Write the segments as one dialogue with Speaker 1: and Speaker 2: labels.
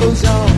Speaker 1: ကချ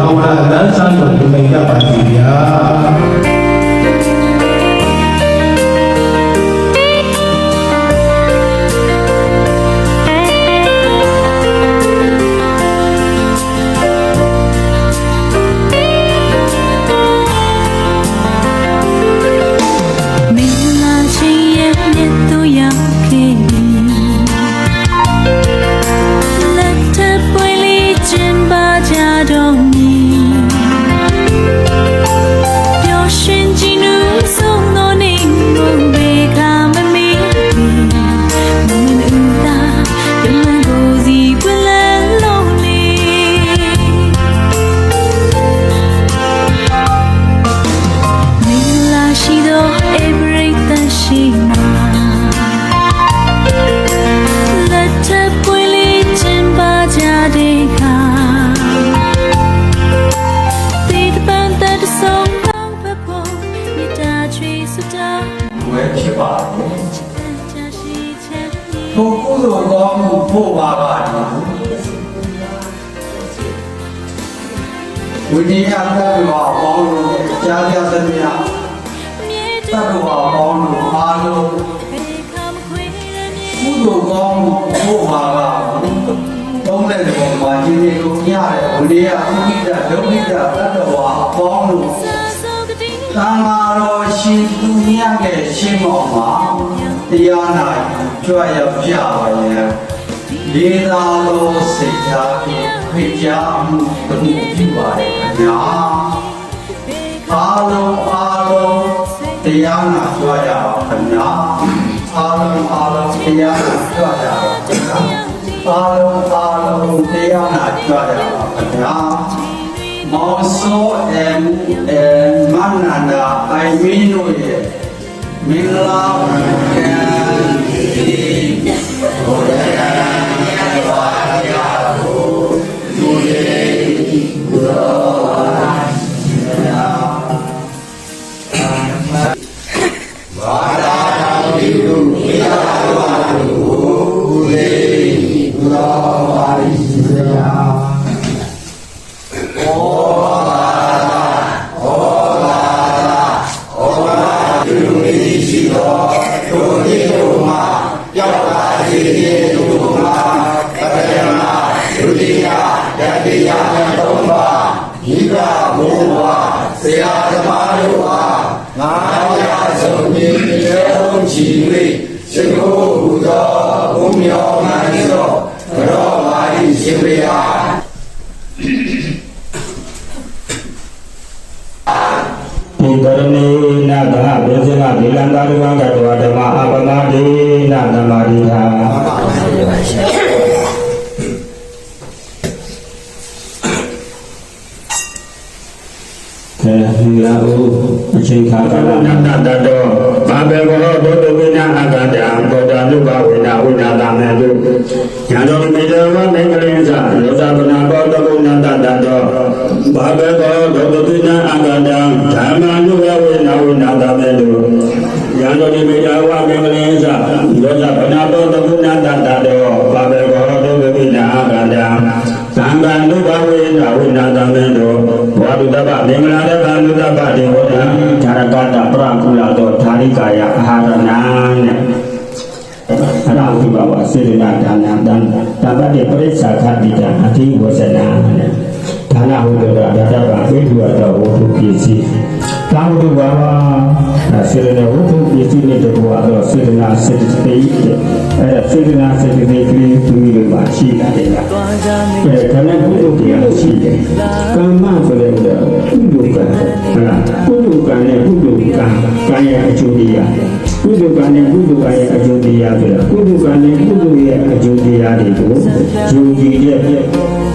Speaker 1: တကယ်ကို
Speaker 2: ကြားကြသမျှတတ္တဝါ
Speaker 3: ပေါင်းလို့
Speaker 4: အားလုံးကုသိုလ်ကောင်းဖို့ပါကသုံးတဲ့ပုံမှာဒီနေ့ကိုညတဲ့ဝိရိယဥဒိတဒုက္ခိတတတ္တဝါအပေါင်းလို့သံဃာတော်ရှင်သူမြတ်ရဲ့ရှင်းမောမှာတရားနာကြွရောက်ကြပါရဲ့လေးသာသောစိတ်ထားဖြင့်ဖိတ်ကြားမှုတမှုပြုပါရခင်ဗျာ အားလုံးအားလုံးတရားနာကြွရပါခင်ဗျာအားလုံးအားလုံးတရားနာကြွရပါခင်ဗျာအားလုံးအားလုံးတရားနာကြွရပါခင်ဗျာမောဆောအမ်အမနန္ဒာအိုင်မင်းတို့ရဲ့မင်္ဂလာကံဒီဘုရား ဒီကရ
Speaker 5: ဏီနာကဘေဇကဒီလန္တာရုံကတောဓမ္မအပမတိနာသမာရိဟာအဲဒီလာဦးအချိန်ခါကလနာတတတောဘာဘေဘောဒေတဝိနာအကတံဘောဓနုဘဝိနာဝိနာတမေတုညာတော်မေတ္တာမင်္ဂလိသလောသဗနာဘောတကုဏတတတောဘာဘေဘောဒေတဝိနာအကတံဓမ္မာနုဘဝိနာဝိနာတမေတုညာ တော်မေတ္တာဝမင်္ဂလိသလောသဗနာဘောတကုဏတတတောဘာဘေဘောဒေတဝိနာအကတံသံဃာနုဘဝိနာဝိနာတမေတုဘောဓုတပမင်္ဂလာတကနုတပတေဝတံဓာရကတပရကုလတောဓာရိကာယအာဟာရဏံနဲ့အရာဝိပါဝစေတနာဒါနတံတပ္ပတိပရိစ္ဆာခတိတံအတိဝဇနာဒါနဟုတောဒါတပပိဓုဝတောဝတ္ထုပစ္စည်း သာဝတ္ထုဘာဝစေရနဝတ္ထုပစ္စည်းနဲ့တကွာတော့စေတနာစေတသိက်အဲ့ဒါစေတနာစေတသိက်ကလေးသူမျိုးမှာရှိတာလေကအဲဒါနဲ့ကုသိုလ်တရားရှိတယ်ကမ္မဆိုတဲ့ကုသိုလ်ကံဟုတ်လားကုသိုလ်ကံနဲ့ကုသိုလ်ကံကံရဲ့အကျိုးတရားကုသိုလ်ကံနဲ့ကုသိုလ်ကံရဲ့အကျိုးတရားဆိုတာကုသိုလ်ကံနဲ့ကုသိုလ်ရဲ့အကျိုးတရားတွေကိုယုံကြည်တဲ့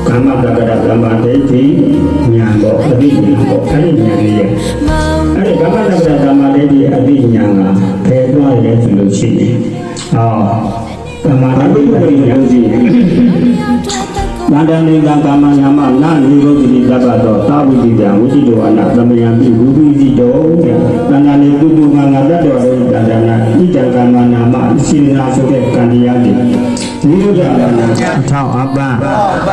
Speaker 5: ကမ္မတက္ကရာကမ္မတေတိညာတော့အတိညာတော့အဲ့ဒီညာလေးရဲ့ ရင်ဟောကမ္မတက္ကရာယုံကြည်နန္ဒနေကကာမနာမနာနိရောဓိတပ္ပတောသာဝိတိတံဝိတိတောအနာသမယံပိဝိပိတိတောတဲ့တဏ္ဍာနေကုတုမငါတတ္တောရောတဏ္ဍာနာဣတံကာမနာမစိနာဆိုတဲ့ကံတရားတွေ နိရောဓနာအထောက်အပံ့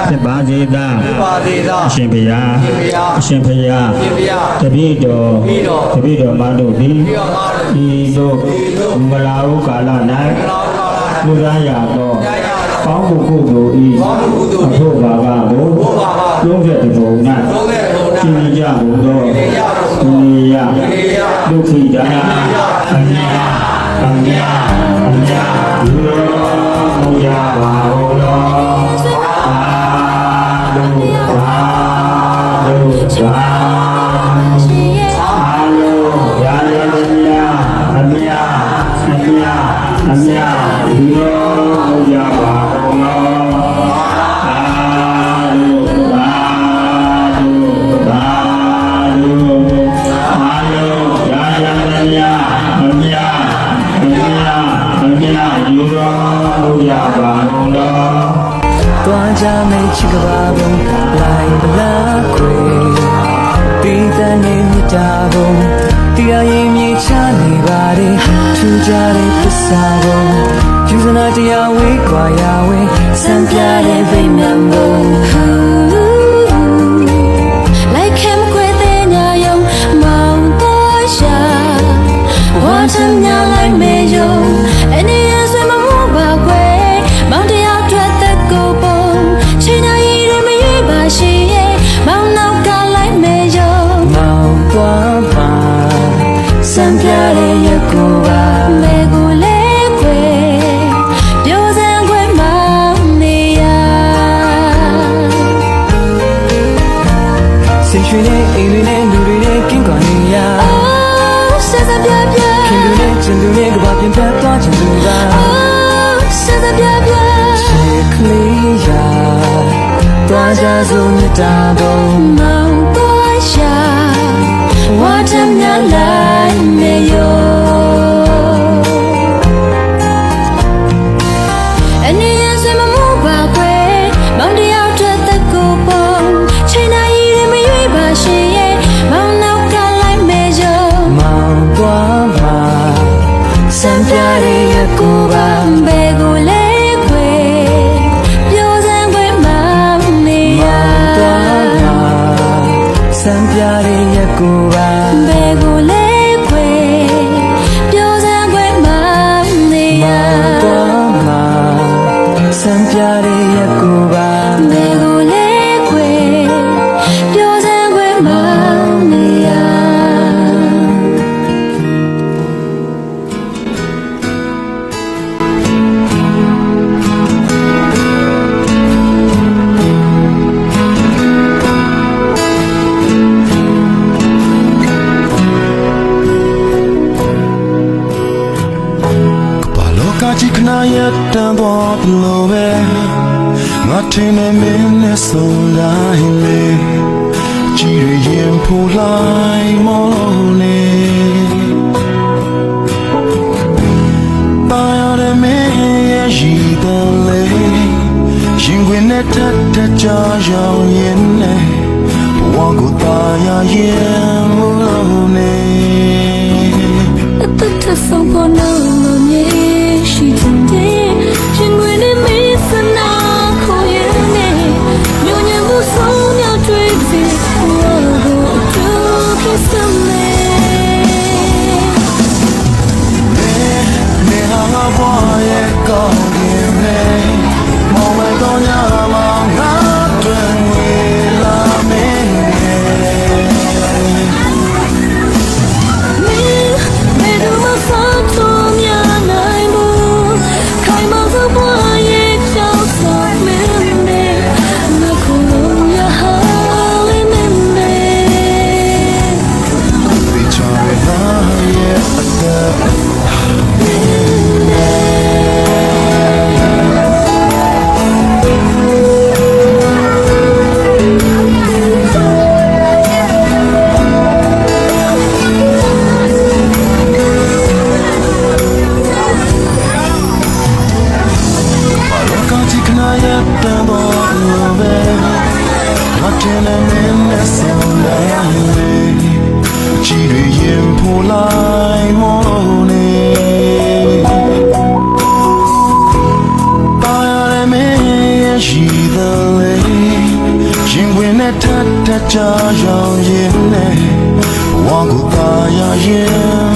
Speaker 5: ဖြစ်ပါစေသာ
Speaker 4: ပါသေးသော
Speaker 5: အရှင်ဘုရား
Speaker 4: အရှင်ဘုရား
Speaker 5: အရှင်ဘုရား
Speaker 4: အရှင်ဘုရား
Speaker 5: တပိတော်
Speaker 4: တပည့်တော်
Speaker 5: တပိတော်မတို့သည်
Speaker 4: တပည့်တော်မတို့သည်
Speaker 5: ဤသို့
Speaker 4: ဤသို့
Speaker 5: မလာဟုကာလ၌
Speaker 4: လောကလာ
Speaker 5: လူရရသော
Speaker 4: ရရသော
Speaker 5: ကောင်းမှုကုသိုလ်ဤ
Speaker 4: ကောင်းမှုကုသိုလ်ဤ
Speaker 5: အဖို့ဘာကကို
Speaker 4: ဘုရားပါ
Speaker 5: လုံးတဲ့ဘုံ၌
Speaker 4: သုံးတဲ့ဘုံ၌
Speaker 5: ရှင်းကြဘုံသော
Speaker 4: ရှင်းကြဘုံသော
Speaker 5: နေယ
Speaker 4: နေယ
Speaker 5: ဒုက္ခိတာအမြာအမြာအမြာလူရောမူရပါဟုလော အာဒုသာဒုသာအာလောယာယမမြာအမြာအမြာအမြာလူရောမူရပါ လို့ရပါမလို့
Speaker 6: သွားကြမယ့်ချစ်ကဘာဘုံလိုက်ပလာခွေဒီတန်နေမြတာဘုံတရားရင်မြေချနေပါလေထူကြတဲ့ပစ္စာဘုံယူဇနာတရားဝေးကွာရဝေးစံပြတဲ့ဗိမာန်
Speaker 1: ဘုံ ခြင်းသူနဲ့ကဘာပြန်ပြ
Speaker 6: တ်
Speaker 1: သွားခြင်း
Speaker 6: သူက
Speaker 1: Oh စ
Speaker 6: သပြပြချ
Speaker 1: စ်
Speaker 6: ကလေးရာတွား
Speaker 1: ကြဆုံးမြတ်တာဘုံမောင်
Speaker 6: ပေါ်ရှာဝါတ
Speaker 1: မြ
Speaker 7: လိုက်နေရ sempre ရည်တန်လေရင်ခွင်နဲ့ထက်ထက်ကြာရောင်ရင်နဲ့ဘဝကို
Speaker 1: သာယာရင်မလို့နေ
Speaker 7: အသက်ထဆုံးဖို့နော် corazón. ရှိသလဲရင်ဝင်နဲ့ထပ်ထပ်ကြောင်ရင်နဲ့ဝါကူပါရရင်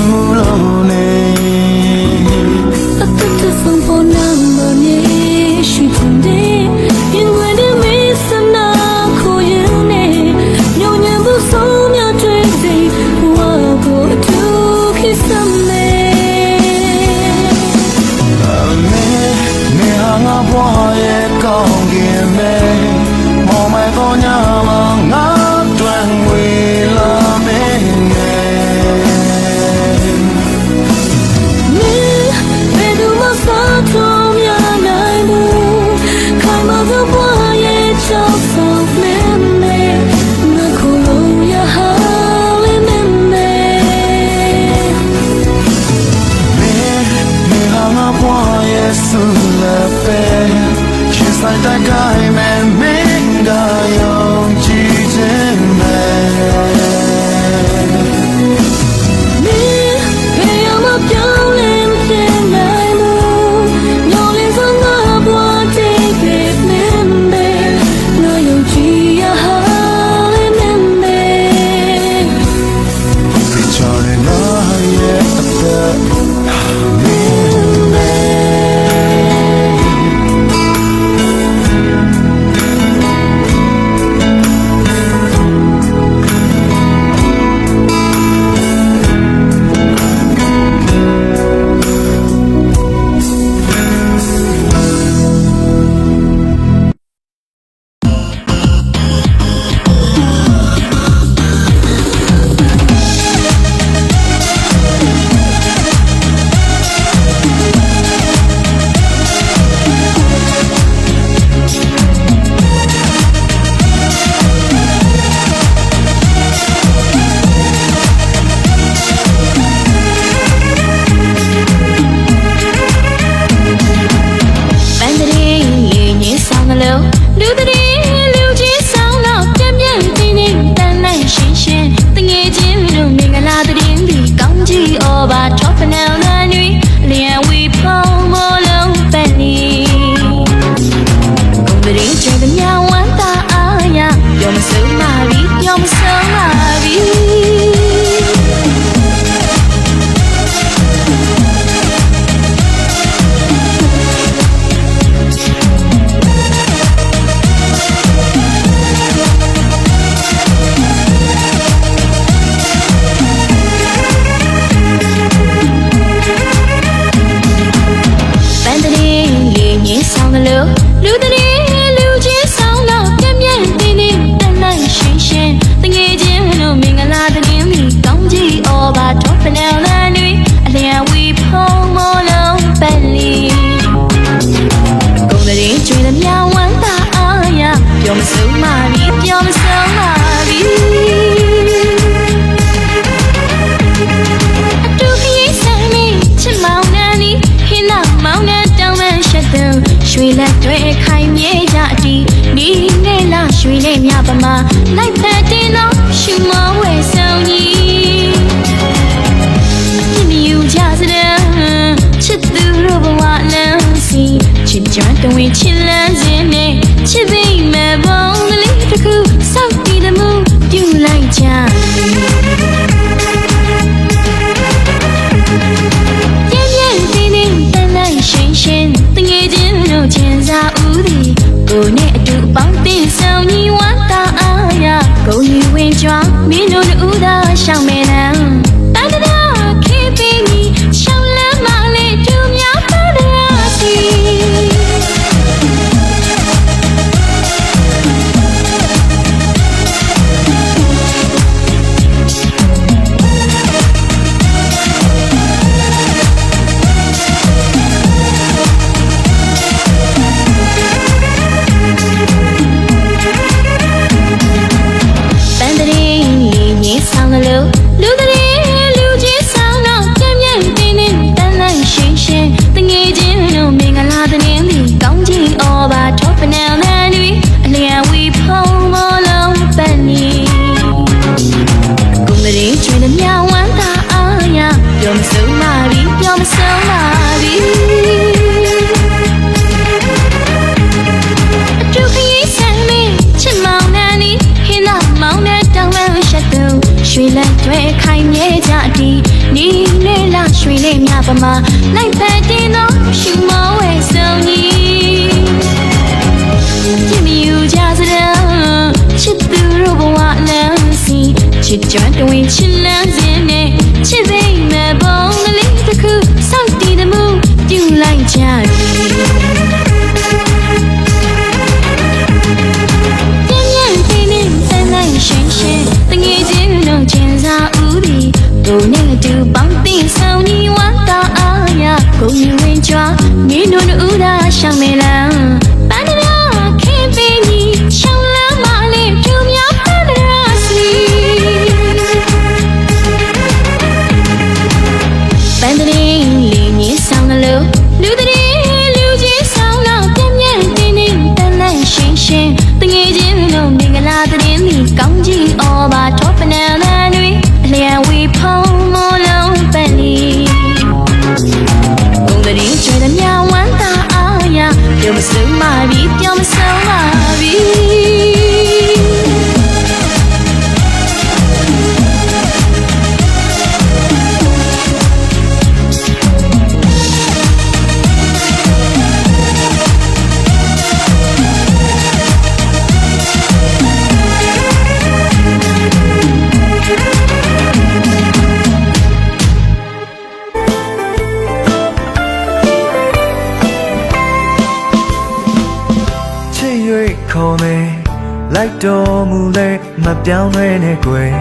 Speaker 1: ပြောင်းလဲနေကွယ်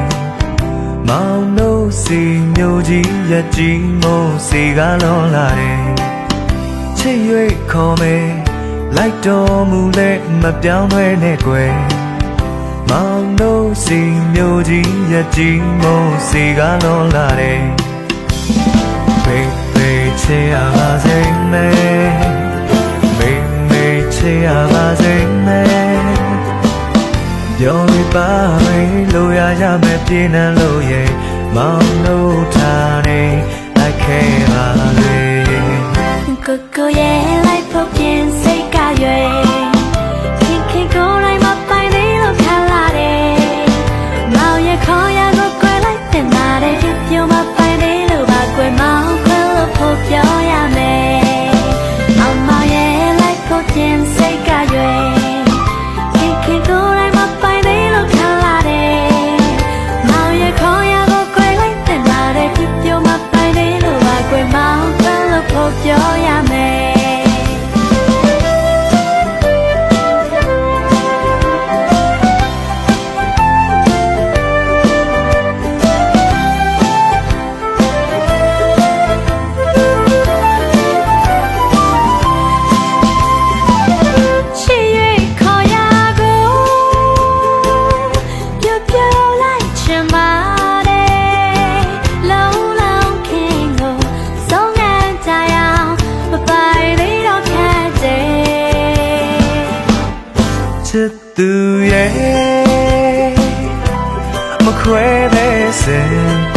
Speaker 1: မောင်နှု
Speaker 7: တ်
Speaker 1: စီ
Speaker 2: မျိုးကြီးရက်ကြီးမို့စီကလွန်လာတယ်ချစ်၍ခေါ်မယ်လိုက်တော်မူလဲမပြောင်းလဲနဲ့ကွယ်မောင်နှုတ်စီမျိုးကြီးရ
Speaker 8: က်ကြီးမို့စီကလွန်လာတယ်ဘေးဘေးချေရပါစေမယ်ဘေးဘေးချေရပါစေမယ် ပြောင်းလဲပါ
Speaker 2: မယ်လိုရရမယ်ပြင်း
Speaker 6: နှံလို့ရင်မောင်လို့ထားနေလိုက်
Speaker 2: ခဲ့ပါလေကိုကိုရဲ့ life ဖြစ်စိတ်ကရွယ် ညာ